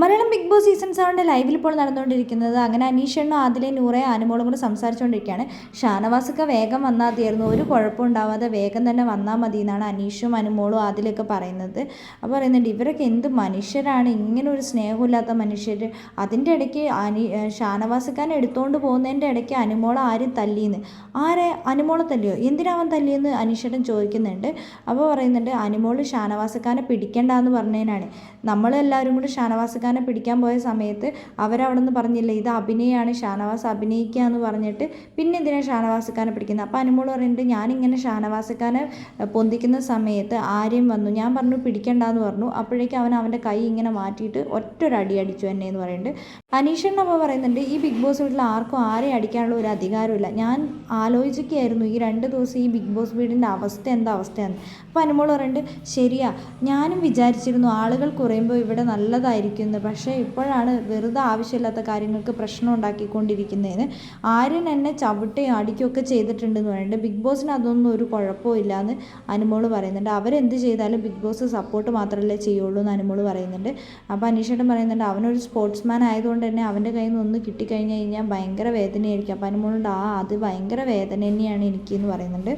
Malayalam big boss season സെവന്റെ ലൈവിൽ ഇപ്പോൾ നടന്നുകൊണ്ടിരിക്കുന്നത്. അങ്ങനെ അനീഷണ്ണും ആദിലെ നൂറെ ആനുമോളും കൂടെ സംസാരിച്ചുകൊണ്ടിരിക്കുകയാണ്. ഷാനവാസൊക്കെ വേഗം വന്നാൽ മതിയായിരുന്നു ഒരു കുഴപ്പം ഉണ്ടാവാതെ വേഗം തന്നെ വന്നാൽ മതി എന്നാണ് അനീഷും അനുമോളും ആദിലൊക്കെ പറയുന്നത്. അപ്പോൾ പറയുന്നുണ്ട് ഇവരൊക്കെ എന്ത് മനുഷ്യരാണ്? ഇങ്ങനെ ഒരു സ്നേഹമില്ലാത്ത മനുഷ്യർ അതിന്റെ ഇടയ്ക്ക് അനി ഷാനവാസക്കാരൻ എടുത്തുകൊണ്ട് പോകുന്നതിന്റെ ഇടയ്ക്ക് അനുമോളെ ആരും തല്ലിയെന്ന്. ആരെ? അനുമോളെ തല്ലിയോ? എന്തിനാവൻ തല്ലിയെന്ന് അനീഷേട്ടൻ ചോദിക്കുന്നുണ്ട്. അപ്പോൾ പറയുന്നുണ്ട് അനുമോൾ ഷാനവാസക്കാരനെ പിടിക്കണ്ടെന്ന് പറഞ്ഞതിനാണ്. നമ്മളെല്ലാവരും കൂടി ഷാനവാസക്കാരനെ പിടിക്കാൻ പോയ സമയത്ത് അവരവിടെ നിന്ന് പറഞ്ഞില്ല ഇത് അഭിനയമാണ് ഷാനവാസ് അഭിനയിക്കുക എന്ന് പറഞ്ഞിട്ട് പിന്നെ എന്തിനാണ് ഷാനവാസക്കാരനെ പിടിക്കുന്നത് അപ്പോൾ അനുമോൾ പറയുന്നുണ്ട് ഞാനിങ്ങനെ ഷാനവാസക്കാരനെ പൊന്തിക്കുന്ന സമയത്ത് ആര്യം വന്നു ഞാൻ പറഞ്ഞു പിടിക്കണ്ട എന്ന് പറഞ്ഞു അപ്പോഴേക്കും അവൻ അവന്റെ കൈ ഇങ്ങനെ മാറ്റിയിട്ട് ഒറ്റൊരടി അടിച്ചു എന്നെ എന്ന് പറയുന്നുണ്ട് അനീഷൻ അപ്പോൾ പറയുന്നുണ്ട് ഈ ബിഗ് ബോസ് വീട്ടിൽ ആർക്കും ആരെയും അടിക്കാനുള്ള ഒരു അധികാരമില്ല. ഞാൻ ആലോചിക്കുകയായിരുന്നു ഈ രണ്ട് ദിവസം ഈ ബിഗ് ബോസ് വീടിന്റെ അവസ്ഥ എന്താ അവസ്ഥയാണ് അപ്പോൾ അനുമോൾ പറയുന്നുണ്ട് ശരിയാ ഞാനും വിചാരിച്ചിരുന്നു ആളുകൾ കുറയുമ്പോൾ ഇവിടെ നല്ലതായിരിക്കും എന്ന് പക്ഷേ ഇപ്പോഴാണ് വെറുതെ ആവശ്യമില്ലാത്ത കാര്യങ്ങൾക്ക് പ്രശ്നം ഉണ്ടാക്കിക്കൊണ്ടിരിക്കുന്നതിന് ആര്യൻ എന്നെ ചവിട്ടുകയും അടിക്കുകയൊക്കെ ചെയ്തിട്ടുണ്ടെന്ന് പറയുന്നുണ്ട്. ബിഗ് ബോസിന് അതൊന്നും ഒരു കുഴപ്പമില്ല എന്ന് അനുമോൾ പറയുന്നുണ്ട്. അവരെന്ത് ചെയ്താലും ബിഗ് ബോസ് സപ്പോർട്ട് മാത്രമല്ലേ ചെയ്യുള്ളൂ എന്ന് അനുമോൾ പറയുന്നുണ്ട്. അപ്പോൾ അനീഷേട്ടൻ പറയുന്നുണ്ട് അവനൊരു സ്പോർട്സ്മാൻ ആയതുകൊണ്ട് തന്നെ അവന്റെ കയ്യിൽ നിന്ന് ഒന്ന് കിട്ടിക്കഴിഞ്ഞ് കഴിഞ്ഞാൽ ഭയങ്കര വേദനയായിരിക്കും. അപ്പോൾ അനുമോളുണ്ട് ആ അത് ഭയങ്കര വേദന തന്നെയാണ് എനിക്ക് എന്ന് പറയുന്നുണ്ട്.